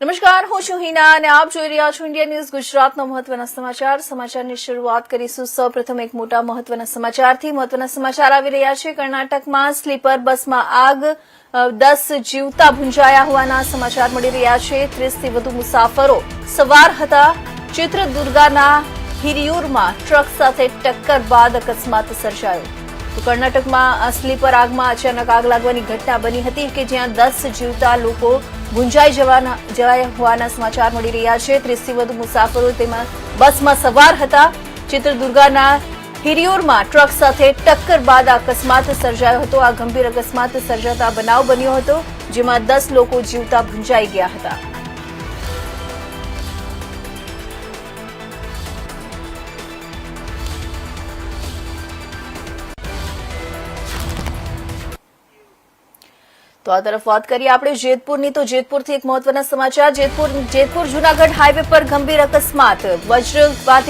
નમસ્કાર, હું છું હિના અને આપ જોઈ રહ્યા છો ઇન્ડિયા ન્યૂઝ ગુજરાતના મહત્વના સમાચાર. સમાચારની શરૂઆત કરીશું સૌપ્રથમ એક મોટા મહત્વના સમાચારથી. મહત્વના સમાચાર આવી રહ્યા છે. કર્ણાટકમાં સ્લીપર બસમાં આગ દસ જીવતા ભૂંજાયા હોવાના સમાચાર મળી રહ્યા છે. ત્રીસથી વધુ મુસાફરો સવાર હતા. ચિત્રદુર્ગાના હિરિયુરમાં ટ્રક સાથે ટક્કર બાદ અકસ્માત સર્જાયો. કર્ણાટકમાં સ્લીપર આગમાં અચાનક આગ લાગવાની ઘટના બની હતી કે જ્યાં દસ જીવતા લોકો ગુંજાઈ જવાના જવાય હોવાના સમાચાર મળી રહ્યા છે. ત્રીસથી વધુ મુસાફરો તેમાં બસમાં સવાર હતા. ચિત્રદુર્ગાના હિરિયોરમાં ટ્રક સાથે ટક્કર બાદ અકસ્માત સર્જાયો હતો. આ ગંભીર અકસ્માત સર્જાતા બનાવ બન્યો હતો, જેમાં દસ લોકો જીવતા ભૂંજાઈ ગયા હતા. તો આ તરફ વાત કરીએ આપણે જેતપુરની. તો જેતપુરથી એક મહત્વના સમાચાર. જેતપુર જેતપુર જુનાગઢ હાઈવે પર ગંભીર અકસ્માત. વજ્રવાતી